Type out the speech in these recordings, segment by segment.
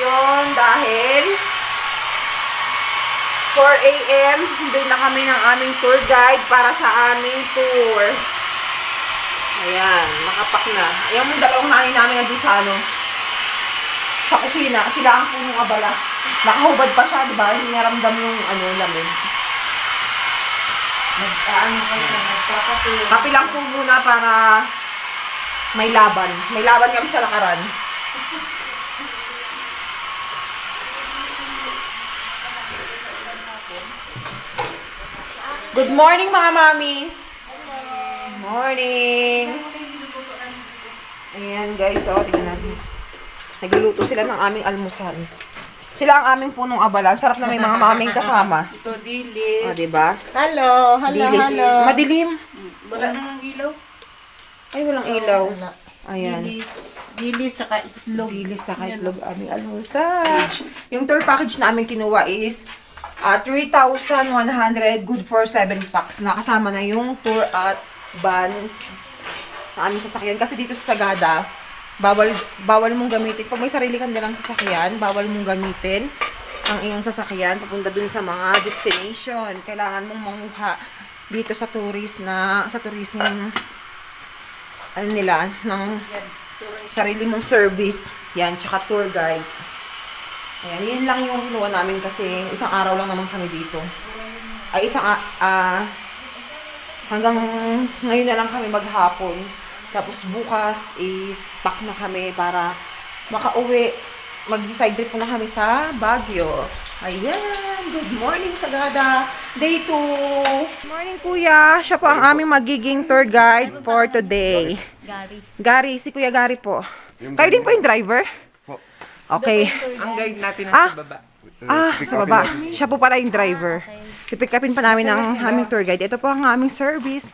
ngayon dahil 4 a.m. Susunduin na kami ng aming tour guide para sa aming tour. Ayan, nakapak na. Yung dalawang nanay namin nandun sa ano, sa kusina. Sila ang punong abala. Nakahubad pa siya, di ba? Hindi niya ramdam yung ano, lamin. Nag-ano kayo, nagpapatuloy. Kapi lang po muna para may laban. May laban kami sa lakaran. Good morning mga mami! Good morning! Ayan guys, oh, tingnan natin. Nagluluto sila ng aming almusal. Sila ang aming punong abala. Ang Sarap na may mga maming kasama. Ito, dilis. O, diba? Hello, hello, Dilis. hello. Madilim. Wala nang ilaw. Ay, walang ilaw. Wala. Ayan. Dilis. Dilis, tsaka itlog. Bilis sa itlog aming almusal. Yung tour package namin kinuha is uh, 3,100 good for 7 packs. Nakasama na yung tour at van na aming sasakyan. Kasi dito sa Sagada, bawal, bawal mong gamitin. Pag may sarili kang dalang sasakyan, bawal mong gamitin ang iyong sasakyan papunta dun sa mga destination. Kailangan mong manguha dito sa tourist na sa tourism ano nila ng sarili mong service. Yan, tsaka tour guide. Ayan, yun lang yung kinuha namin kasi isang araw lang naman kami dito. Ay, isang, a- ah, hanggang ngayon na lang kami maghapon. Tapos bukas is pack na kami para makauwi. Mag-side trip na kami sa Baguio. Ayan, good morning Sagada. Day 2. Good morning kuya. Siya po ang aming magiging tour guide for today. Gary. Gary, si Kuya Gary po. Kayo din po yung driver? Okay. Ang guide natin Ah. nasa baba. Ah, sa baba. Siya po pala yung driver. Pipick upin pa namin ang aming tour guide. Ito po ang aming service.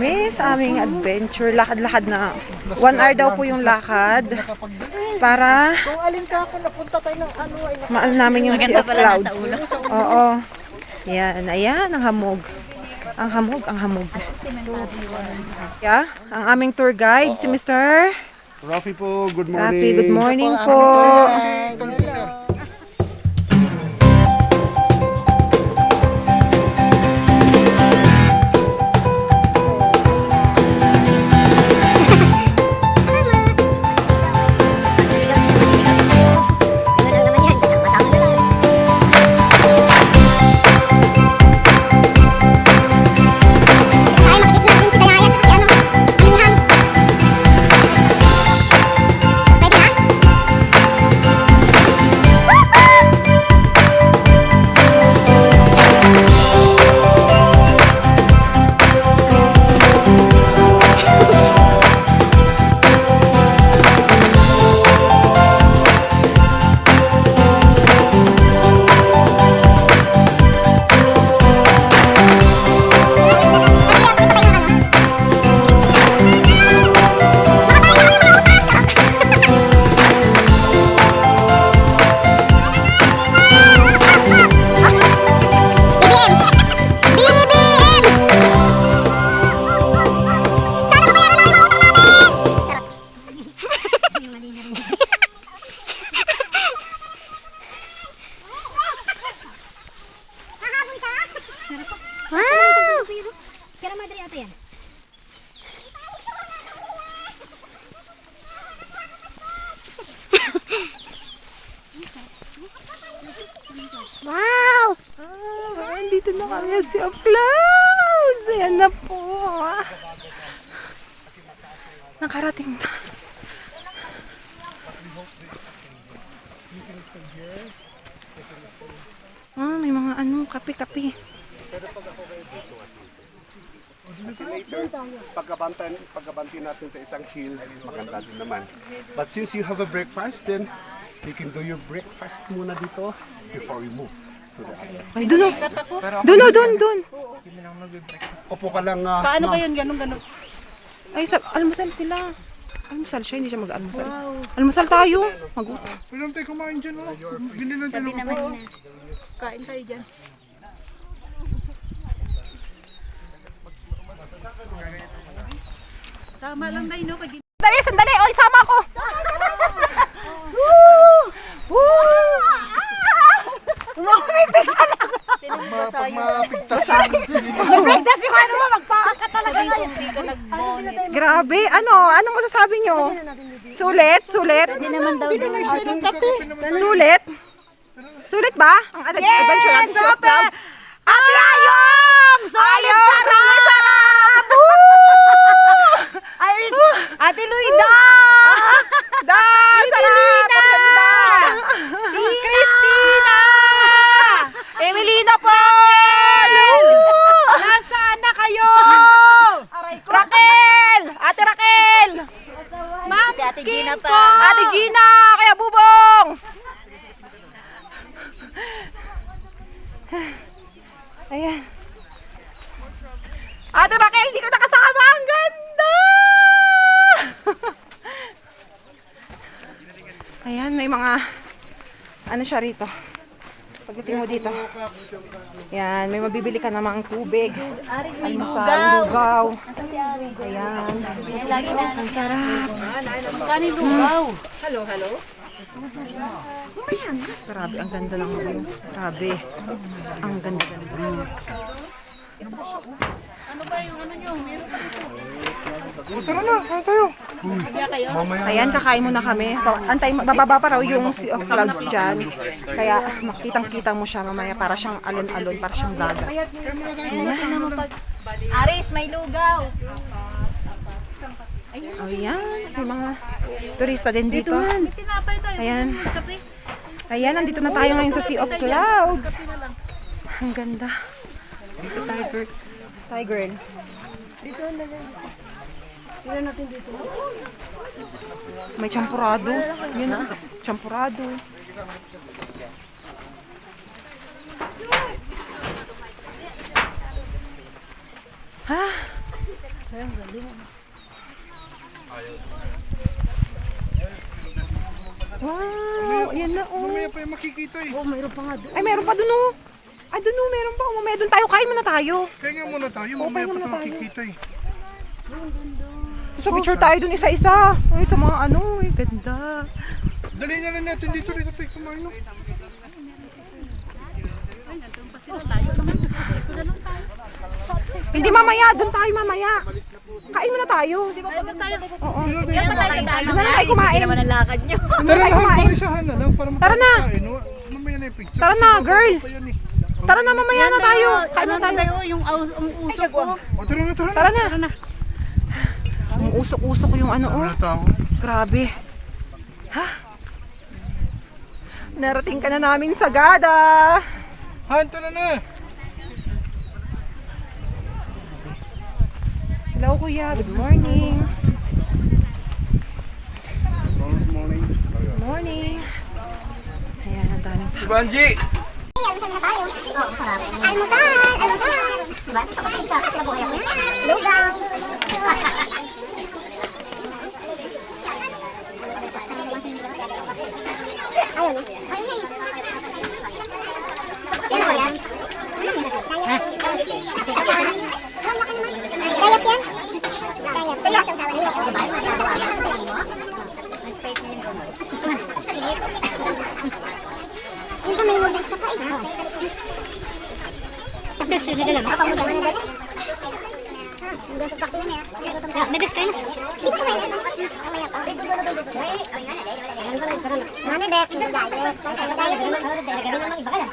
Kami sa aming adventure. Lakad-lakad na. One hour daw po yung lakad. Para Kung alin ka ako napunta tayo ng ano ay maal namin yung Sea of Clouds. Oo. Yan, ayan, ang hamog. Ang hamog, ang hamog. Yeah, ang aming tour guide, si Mr. Rafi po, good morning. Rapi. Good morning po. Wow! Sea of Clouds. Ayan na po. Nakarating na. Ah, may mga ano, kape-kape. Pagkabantan, pagkabanti natin sa isang hill, maganda din naman. But since you have a breakfast, then you can do your breakfast muna dito before we move. Ay, doon o. Doon o, doon, doon. Upo ka lang, ah, Paano ma'am. ba yun? Ganun, ganun. Ay, sa, almusal sila. Almusal siya, hindi siya mag-almusal. Almusal tayo. Mag Pwede tayo kumain dyan, oh. Bili lang tayo ng. Kain tayo dyan. Tama lang na no? Pag Sandali, sandali. Oy, sama ko. Woo! Woo! Umamipig sa Pag mapigtas Bigdas yung ano mo, magpaka ka talaga ngayon. Grabe. Ano? Anong masasabi nyo? Sulit? Sulit? Hindi naman daw doon. Sulit? Sulit ba? Ang yes! adventure natin sa clouds. Ang layong! Solid Solid sarap! Iris, Ate Luida! Da! Sarap! Ang ganda! Christina! Emilina po! Nasaan na kayo? Raquel! Ate Raquel! Ma'am, si Ate Gina pa. Ate Gina! Kaya bubong! Ayan. Ate Raquel, hindi ko nakasama. Ang ganda! Ayan, may mga ano siya rito. Pagdating mo dito. Yan, may mabibili ka namang tubig. Almusal, lugaw. Ayan. Ang sarap. kanin lugaw. Grabe, ang ganda ng view. Grabe. Ang ganda ng view. Tara na, kaya tayo. Ayan, kakain muna kami. Pa- Antay, bababa pa raw yung Sea of Clouds dyan. Kaya makitang-kita mo siya mamaya para siyang alon-alon, para siyang dagat. Aris, may lugaw. Ayan, may mga turista din dito. Ayan. Ayan, nandito na tayo ngayon sa Sea of Clouds. Ang ganda. Dito tayo, girl. Tayo, girl. May champurado. Yun ah. Champurado. Ha? Wow! Ayan na oh. Mamaya pa yung makikita eh. Ay, meron pa dun oh. Ay, dun oh, meron pa. oh. Mamaya dun tayo. Kain muna tayo. Kaya nga muna tayo, Oo, mamaya kaya pa muna ito tayo. makikita eh. So, picture tayo dun isa-isa. Ay, sa mga ano. Ay, ganda. Dali nga lang natin dito, dito tayo kumain. no? Hindi mamaya. Dun tayo mamaya. Kain muna tayo. Oo. Tayo Doon na tayo kumain. Tara na, Han, isahan na lang para Tara na. makakain. Wa- Mamaya na yung picture. Tara Kasi na, bababa girl. pa yan eh. Tara na, mamaya na tayo. Kain na tayo. Tayo, yung, aus, ang uso ko. O, tara na, tara na. Tara na. Ang usok-usok yung ano oh. Grabe. Ha? Narating ka na namin sa Gada. Han, tara na. Hello, kuya. Good morning. Good morning. Good morning. Ayan, ang daming tao. Banji! Almusal na tayo. Oo, masarap. Almusal! Almusal! Diba? Kapag ka, kinabuhay ako. Lugaw! Ayun na. Ayun na. Yan ba yan? Dayap yan? Dayap. Dayap ang tawag nila. Diba? Yung kamay mo, guys, ka pa eh. Yun na lang. Apa mo lang. May best kayo na. Hindi ko kayo. Mamaya pa. Mami, Bek. Diet. Diet ka.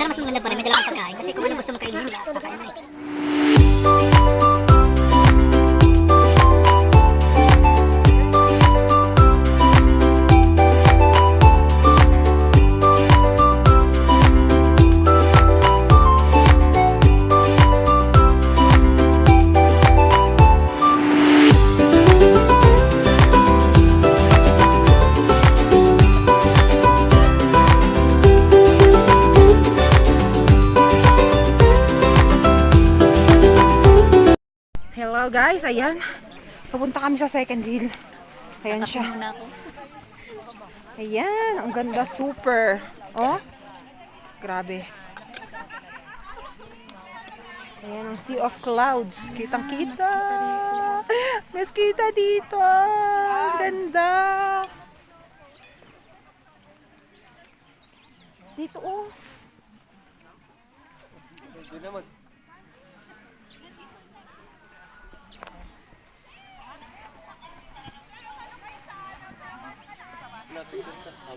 Pero mas maganda pa rin, may dala kang pagkain. Kasi kung ano gusto mong kainin, kakain mo eh. Guys, ayan. Pupunta kami sa second hill. Ayan siya. Ayan, ang ganda, super. Oh, grabe. Ayan ang sea of clouds. Kitang kita. Mas kita dito. Ang ganda. Dito oh.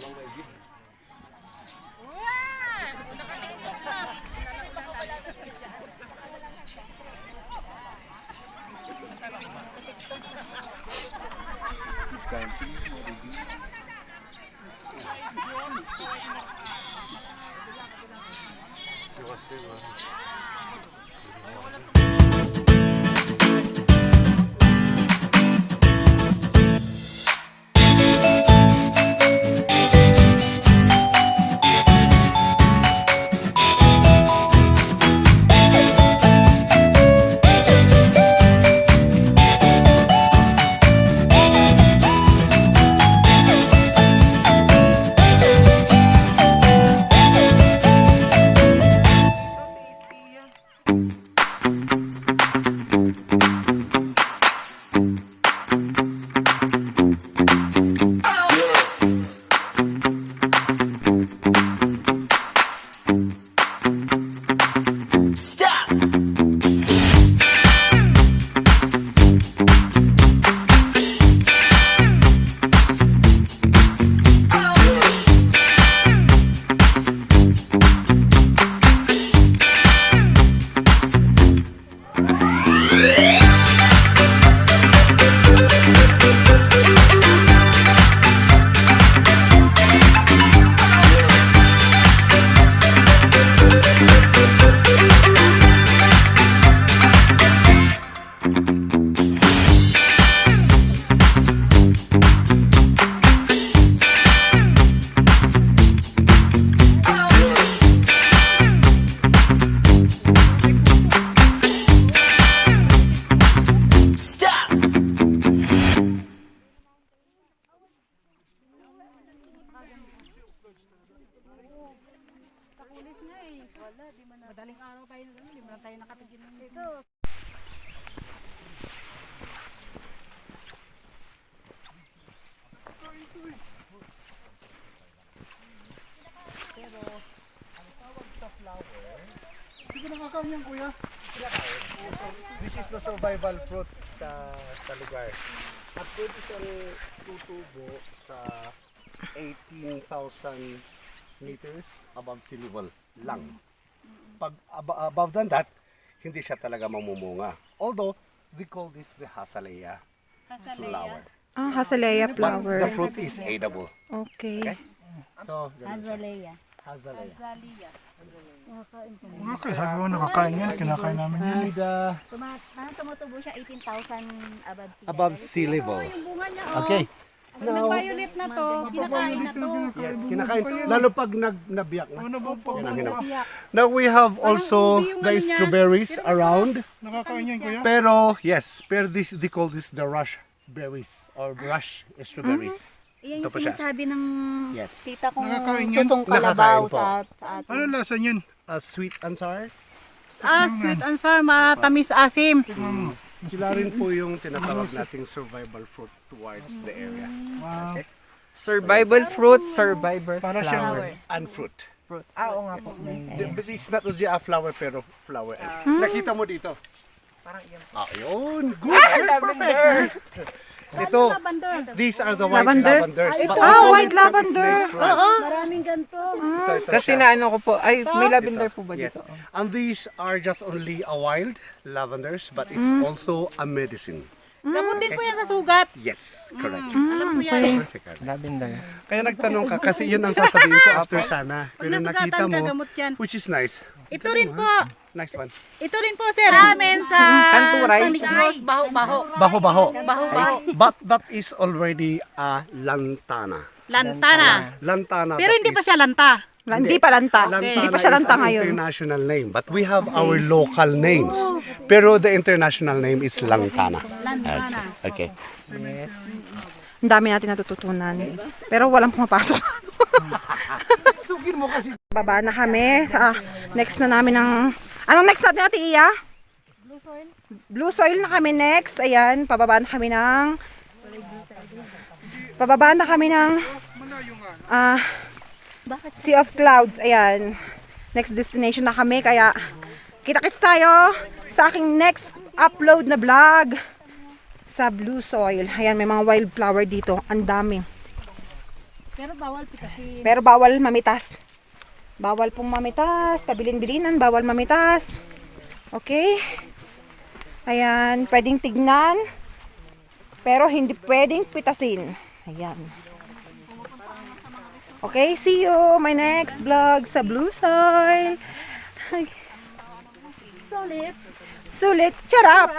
along my video. Hindi ko nakakain yan, kuya. This is the survival fruit sa sa lugar. At pwede siyang tutubo sa 18,000 meters above sea level lang. Pag ab- above than that, hindi siya talaga mamumunga. Although, we call this the Hasalea flower. Ah, Hasalea But flower. the fruit is edible. Okay. Okay? So, Azalea. Azalea. Okay, sabi ko nakakain yan, kinakain namin yan. And uh, Tuma ah, tumutubo siya 18,000 above sea above sea level. Bunga niya, oh. Okay. Nag-violet na to, kinakain na to. Yes, kinakain. Lalo pag nag nabiyak na. Ano ba po? Now we have also the strawberries around. Nakakain yan, kuya? Pero yes, pero this they call this the rush berries or rush strawberries. Iyan Ito yung pa siya. sinasabi ng Yes. tita kong Nakakain yan? susong Nakakain kalabaw po. sa, sa atin. Ano lasa niyan? Uh, sweet and sour. Ah, sweet and sour, matamis asim. Sila rin po yung tinatawag nating survival fruit towards the area. Okay? Survival fruit, survivor Para flower. siyang And fruit. fruit. Ah, oo nga po. May, But it's not just a flower pero flower. Nakita mo dito? parang yun. Ah, yun. Good. Perfect. Ito, these are the white Lavender? lavenders. But Ah, white lavender. Oo. Maraming ganito. Ito, ito Kasi siya. naano ko po, ay, may lavender po ba Yes. dito? And these are just only a wild lavenders, but it's Mm. also a medicine. Gamot din po yan sa sugat. Yes, correct. Alam ko yan. Perfect. Alex. Lavender. Kaya nagtanong ka kasi yun ang sasabihin ko after sana. Pero nasugatan nakita ka, mo, gamot yan. which is nice. Ito rin po. Next one. Ito rin po, sir. Amen sa Tanturay. San Negros, baho-baho. Baho-baho. Baho-baho. But that is already a lantana. Lantana. Lantana. Pero that hindi pa is- siya lanta. Hindi pa lanta. Lantana Hindi pa siya lanta an ngayon. international name. But we have our local names. Pero the international name is lantana. Lantana. Okay. Yes. Ang dami natin natututunan. Pero walang pumapasok sa ano. Baba na kami. Sa, next na namin ng... Anong next natin, Ate Iya? Blue soil. Blue soil na kami next. Ayan, pababa na kami ng... Pababa na kami ng... Ah... sea of Clouds. Ayan. Next destination na kami. Kaya, kita-kits tayo sa aking next upload na vlog sa blue soil. Ayan, may mga wildflower dito. Ang dami. Pero bawal pitasin. Pero bawal mamitas. Bawal pong mamitas. Kabilin-bilinan, bawal mamitas. Okay? Ayan, pwedeng tignan. Pero hindi pwedeng pitasin. Ayan. Okay, see you my next vlog sa Blue Soil. Sulit. Sulit, charap!